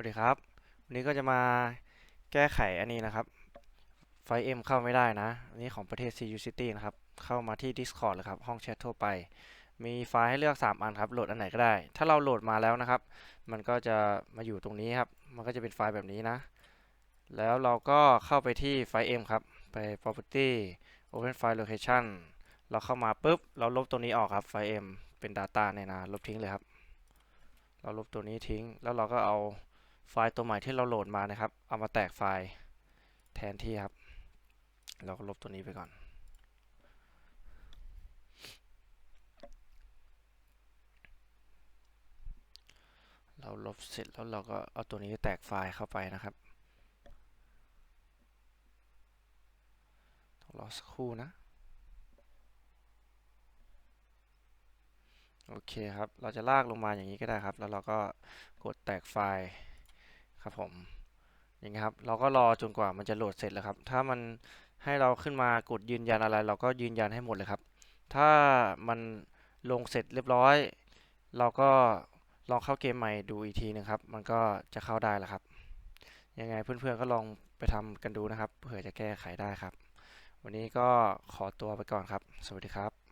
วัสดีครับ วันนี้ก็จะมาแก้ไขอันนี้นะครับ ไฟเอ็มเข้าไม่ได้นะ อันนี้ของประเทศ CU City นะครับ เข้ามาที่ Discord เลยครับ ห้องแชททั่วไป มีไฟล์ให้เลือก 3 อันครับ โหลดอันไหนก็ได้ ถ้าเราโหลดมาแล้วนะครับ มันก็จะมาอยู่ตรงนี้ครับ มันก็จะเป็นไฟล์แบบนี้นะ แล้วเราก็เข้าไปที่ไฟล์ M ครับ ไป property open file location เราเข้ามาปุ๊บ เราลบตัวนี้ออกครับ ไฟล์ M เป็น data เนี่ยนะ ลบทิ้งเลยครับ เราลบตัวนี้ทิ้ง แล้วเราก็เอา ไฟล์ตัวใหม่ที่เราโหลดมานะครับ เอามาแตกไฟล์แทนที่ครับ เราก็ลบตัวนี้ไปก่อน เราลบเสร็จแล้วเราก็เอาตัวนี้แตกไฟล์เข้าไปนะครับต้องรอสักครู่นะ โอเคครับ เราจะลากลงมาอย่างนี้ก็ได้ครับ แล้วเราก็กดแตกไฟล์ ครับผมอย่างนี้ครับเราก็รอจนกว่ามันจะโหลดเสร็จแล้วครับ ถ้ามันให้เราขึ้นมากดยืนยันอะไร เราก็ยืนยันให้หมดเลยครับ ถ้ามันลงเสร็จเรียบร้อย เราก็ลองเข้าเกมใหม่ดูอีกทีหนึงครับ มันก็จะเข้าได้แล้วครับ ยังไงเพื่อนๆก็ลองไปทำกันดูนะครับ เผื่อจะแก้ไขได้ครับ วันนี้ก็ขอตัวไปก่อนครับ สวัสดีครับ